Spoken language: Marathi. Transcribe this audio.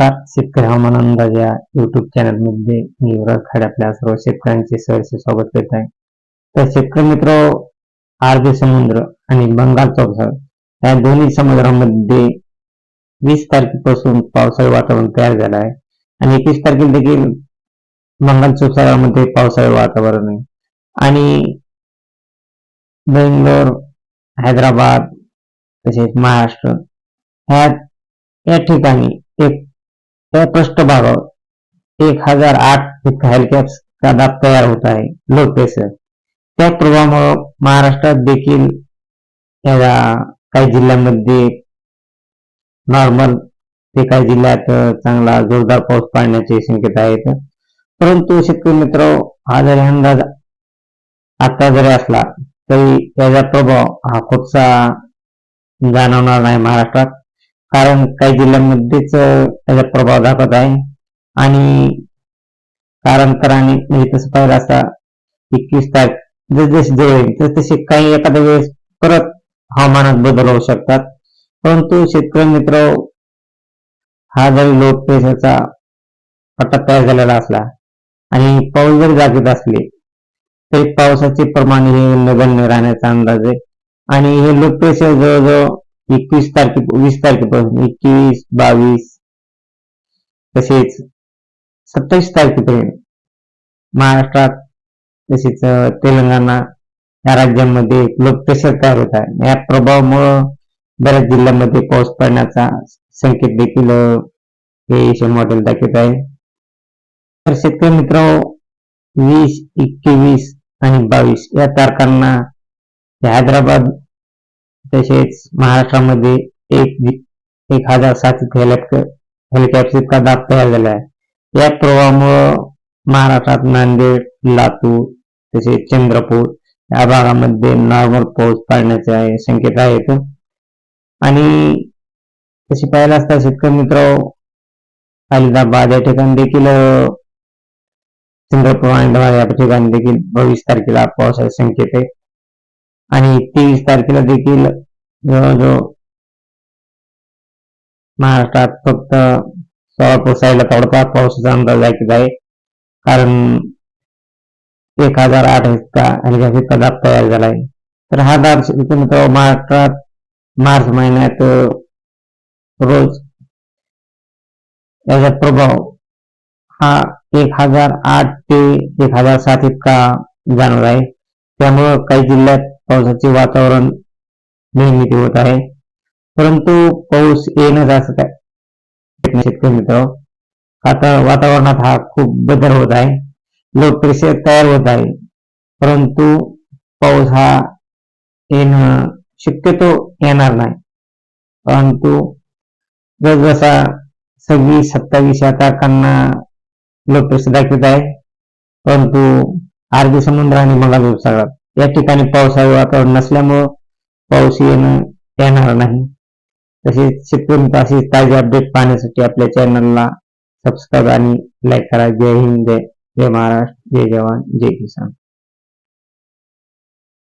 नमस्कार. शेतकरी हवामान अंदाज या युट्यूब चॅनलमध्ये मी खाड आपल्या सर्व शेतकऱ्यांचे सहर्ष स्वागत करत आहे. तर शेतकरी मित्र अरबी समुद्र आणि बंगाल उपसागर या दोन्ही समुद्रामध्ये वीस तारखेपासून पावसाळी वातावरण तयार झालं आहे आणि एकवीस तारखेला देखील बंगाल उपसागरामध्ये पावसाळी वातावरण आहे. आणि बेंगलोर हैदराबाद तसेच महाराष्ट्र ह्या या ठिकाणी एक त्या पृष्ठभागावर एक हजार आठ इतका हेलिकॅप्सचा दाब तयार होत आहे लो प्रेशर त्या प्रभावामुळे महाराष्ट्रात देखील या काही जिल्ह्यांमध्ये नॉर्मल ते काही जिल्ह्यात चांगला जोरदार पाऊस पडण्याची संकेत आहेत परंतु शेतकरी मित्र हा जरी अंदाज आता जरी असला तरी त्याचा प्रभाव हा खूपसा जाणवणार नाही महाराष्ट्रात. कारण काही जिल्ह्यांमध्येच त्याचा प्रभाव दाखवत आहे. आणि कालांतराने म्हणजे तसं पाहिलं असता एकवीस तारीख जस जसे जवळ येईल तस तसे काही एखाद्या वेळेस परत हवामानात बदल होऊ शकतात. परंतु शेतकरी मित्र हा जरी लो प्रेशरचा पट्टा तयार झालेला असला आणि पाऊस जरी जागेत असले तरी पावसाचे प्रमाण हे नगण्य राहण्याचा अंदाज आहे. आणि हे लो प्रेशर जवळजवळ एकवीस तारखे वीस तारखेपासून एकवीस बावीस तसेच सत्तावीस तारखेपर्यंत महाराष्ट्रात तसेच तेलंगणा या राज्यांमध्ये लोक प्रेशर तयार होत आहे. या प्रभावामुळं बऱ्याच जिल्ह्यांमध्ये पाऊस पडण्याचा संकेत देखील हे मॉडेल दाखवत आहे. तर शेतकरी मित्र वीस एकवीस आणि बावीस या तारखांना हैदराबाद तसेच महाराष्ट्रामध्ये एक एक हजार सात हेलिकॉप्टर इतका दाब तयार झाला आहे. या प्रवाहामुळं महाराष्ट्रात नांदेड लातूर तसेच चंद्रपूर या भागामध्ये नॉर्मल पाऊस पडण्याचे संकेत आहेत आणि तसे पाहिलं असता शेतकरी मित्र अलिदाबाद या ठिकाणी देखील चंद्रपूर आणि या ठिकाणी देखील बावीस तारखेला पावसाचे संकेत आहे. आणि तेवीस तारखेला देखील जवळजवळ महाराष्ट्रात फक्त सोळा साईडला थोडाफार पावसाचा अंदाज ऐकत आहे कारण एक हजार आठ इतका इतका दाब तयार झाला आहे तर हा दाब मित्र महाराष्ट्रात मार्च महिन्यात रोज याचा प्रभाव हा एक हजार आठ ते एक हजार सात इतका जाणवत आहे त्यामुळं काही जिल्ह्यात पावसाचे वातावरण निर्मिती होत आहे. परंतु पाऊस येणं असं काय शेतकरी मित्र आता वातावरणात हा खूप बदल होत आहे. लो प्रेशर तयार होत आहे. परंतु पाऊस हा येणं शक्यतो येणार नाही. परंतु जसजसा सव्वीस सत्तावीस या तारखांना लो प्रेशर दाखवत आहे. परंतु अरबी समुद्र आणि बंगाल उपसागरात या ठिकाणी पावसाळी वातावरण नसल्यामुळं पाऊस येणं येणार नाही. तसेच शेतकरी अशी ताजे अपडेट पाहण्यासाठी आपल्या चॅनलला सबस्क्राईब आणि लाईक करा. जय हिंद जय महाराष्ट्र जय जवान जय किसान.